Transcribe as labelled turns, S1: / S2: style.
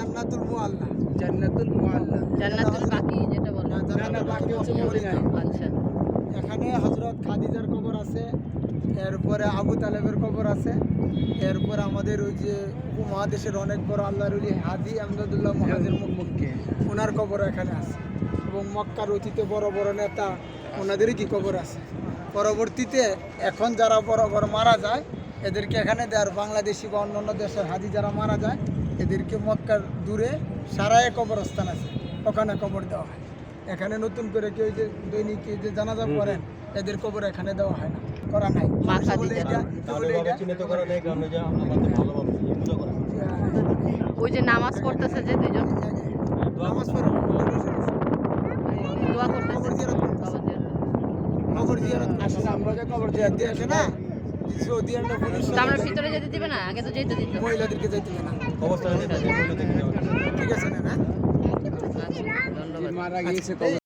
S1: জান্নাতুল Mualla.
S2: জান্নাতুল Mualla.
S3: জান্নাতুল বাকি যেটা বলে।
S2: না না বাকি হচ্ছে মদিনায়।
S3: আচ্ছা।
S1: এখানে হজরত খাদিজার কবর আছে এরপরে আবু তালেবের কবর আছে এরপর আমাদের ওই যে উপমহাদেশের অনেক বড় আল্লাহর ওলি হাদি আমদাদুল্লাহ মহাজের মুখে ওনার কবর এখানে আছে। এবং মক্কার অতীতে বড় বড় নেতা ওনাদেরই কি কবর আছে। পরবর্তীতে এখন যারা বড় বড় মারা যায় এদেরকে এখানে দেয় আর বাংলাদেশি বা অন্যান্য দেশের হাজি যারা মারা যায় এদেরকে মক্কার দূরে সারায় কবরস্থান আছে ওখানে কবর দেওয়া হয়। এখানে নতুন করে কেউ যে দৈনিক যে জানাজা করেন এদের কবর এখানে দেওয়া হয় না। করা নাই।
S3: ওই যে নামাজ পড়তেছে যে দুজন
S1: নামাজ পড়ো
S3: দোয়া করতেছে।
S1: কবর জিয়ারত
S2: আসলে আমরা যে কবর জিয়ারত
S1: দিয়ে আসে না
S3: তো আমরা ভিতরে যেতে দিবে না? আগে তো যেতে দিত।
S1: মহিলাদেরকে যাইতে দিবে না।
S4: অবস্থানে
S1: ঠিক আছে না না
S3: ধন্যবাদ।
S2: মারা গিয়েছে কবর